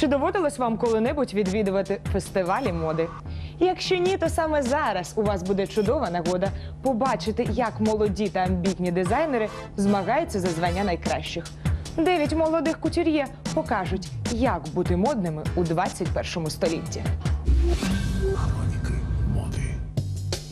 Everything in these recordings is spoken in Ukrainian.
Чи доводилось вам коли-небудь відвідувати фестивалі моди? Якщо ні, то саме зараз у вас буде чудова нагода побачити, як молоді та амбітні дизайнери змагаються за звання найкращих. Дев'ять молодих кутюр'є покажуть, як бути модними у 21 столітті.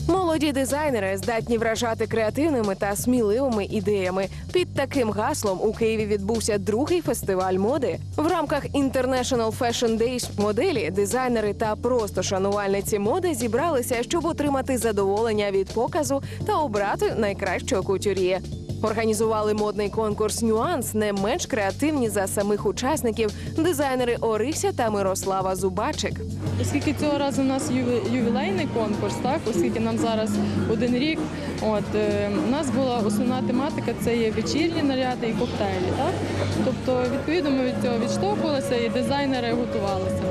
Молоді дизайнери здатні вражати креативними та сміливими ідеями. Під таким гаслом у Києві відбувся другий фестиваль моди. В рамках International Fashion Days моделі, дизайнери та просто шанувальниці моди зібралися, щоб отримати задоволення від показу та обрати найкращого кутюр'є. Організували модний конкурс Нюанс не менш креативні за самих учасників дизайнери Орися та Мирослава Зубачик. Оскільки цього разу у нас юві- ювілейний конкурс, так оскільки нам зараз один рік, от е, у нас була основна тематика це є вечірні наряди і коктейлі. Так тобто, відповідно, ми від цього відштовхувалися і дизайнери готувалися.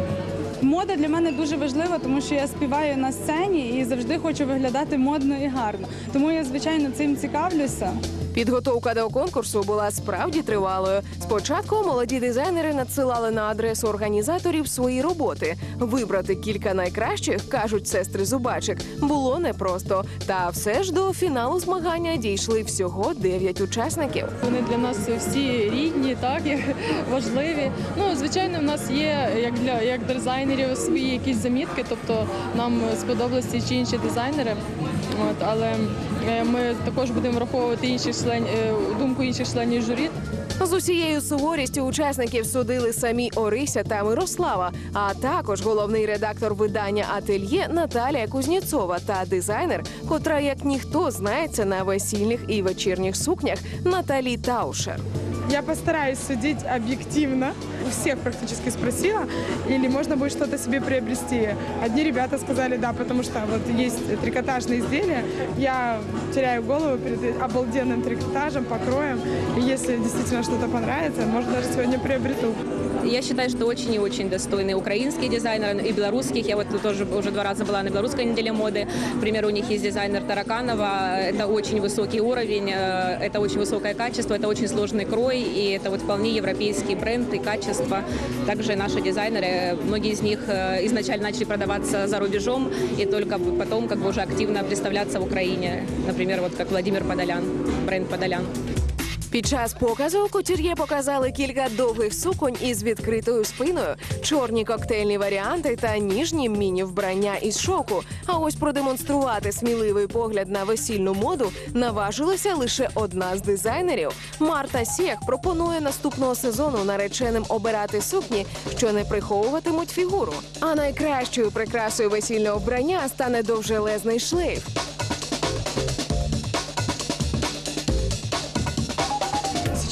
Мода для мене дуже важлива, тому що я співаю на сцені і завжди хочу виглядати модно і гарно. Тому я звичайно цим цікавлюся. Підготовка до конкурсу була справді тривалою. Спочатку молоді дизайнери надсилали на адресу організаторів свої роботи. Вибрати кілька найкращих, кажуть сестри Зубачик, було непросто. Та все ж до фіналу змагання дійшли всього дев'ять учасників. Вони для нас всі рідні, так важливі. Ну звичайно, в нас є як для як дизайнерів свої якісь замітки, тобто нам сподобалися ті чи інші дизайнери. От але е, ми також будемо враховувати інших членів думку інших членів журі. З усією суворістю учасників судили самі Орися та Мирослава, а також головний редактор видання Ательє Наталія Кузнєцова та дизайнер, котра як ніхто знається на весільних і вечірніх сукнях Наталі Таушер. Я постараюсь судить объективно. У всех практически спросила, или можно будет что-то себе приобрести. Одни ребята сказали да, потому что вот есть трикотажные изделия. Я теряю голову перед обалденным трикотажем, покроем. И если действительно что-то понравится, может даже сегодня приобрету. Я считаю, что очень и очень достойные украинские дизайнеры и белорусских. Я вот тоже уже два раза была на белорусской неделе моды. К примеру, у них есть дизайнер Тараканова. Это очень высокий уровень, э, это очень высокое качество, это очень сложный крой, и это вот вполне европейский бренд и качество. Также наши дизайнеры, многие из них э, изначально начали продаваться за рубежом, и только потом как бы уже активно представляться в Украине. Например, вот как Владимир Подолян, бренд Подолян. Під час показу кутюр'є показали кілька довгих суконь із відкритою спиною, чорні коктейльні варіанти та ніжні міні-вбрання із шоку. А ось продемонструвати сміливий погляд на весільну моду наважилася лише одна з дизайнерів. Марта Сєх пропонує наступного сезону нареченим обирати сукні, що не приховуватимуть фігуру. А найкращою прикрасою весільного вбрання стане довжелезний шлейф.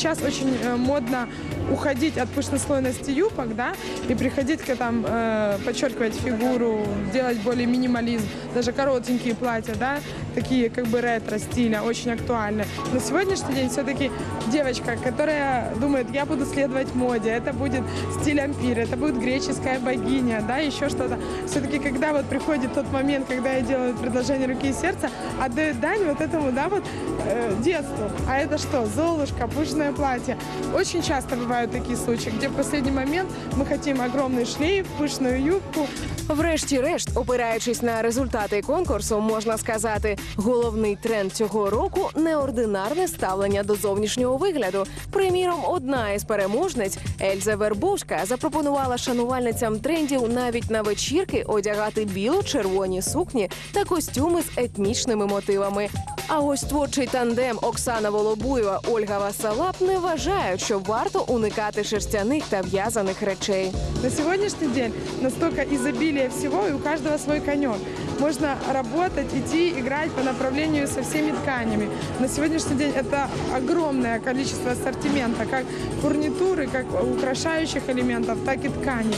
Сейчас очень э, модно уходить от пышнослойности юбок, да, и приходить к там, э, подчеркивать фигуру, делать более минимализм, даже коротенькие платья, да, такие как бы ретро стиля, очень актуальны. На сегодняшний день все-таки девочка, которая думает, я буду следовать моде, это будет стиль ампир, это будет греческая богиня, да, еще что-то. Все-таки, когда вот приходит тот момент, когда я делаю предложение руки и сердца, отдаю дань вот этому, да, вот э, детству. А это что? Золушка, пышное платье. Очень часто бывают такие случаи, где в последний момент мы хотим огромный шлейф, пышную юбку, Врешті-решт, опираючись на результати конкурсу, можна сказати, головний тренд цього року неординарне ставлення до зовнішнього вигляду. Приміром, одна із переможниць Ельза Вербушка запропонувала шанувальницям трендів навіть на вечірки одягати біло-червоні сукні та костюми з етнічними мотивами. А ось творчий тандем Оксана Волобуєва Ольга Васалап не вважають, що варто уникати шерстяних та в'язаних речей. На сьогоднішній день настільки ізобілія всього, і у кожного свій коньок. Можна працювати, йти, грати по направленню со всіми тканями. На сьогоднішній день це огромне кількість асортименту, як фурнітури, як украшаючих елементів, так і тканей.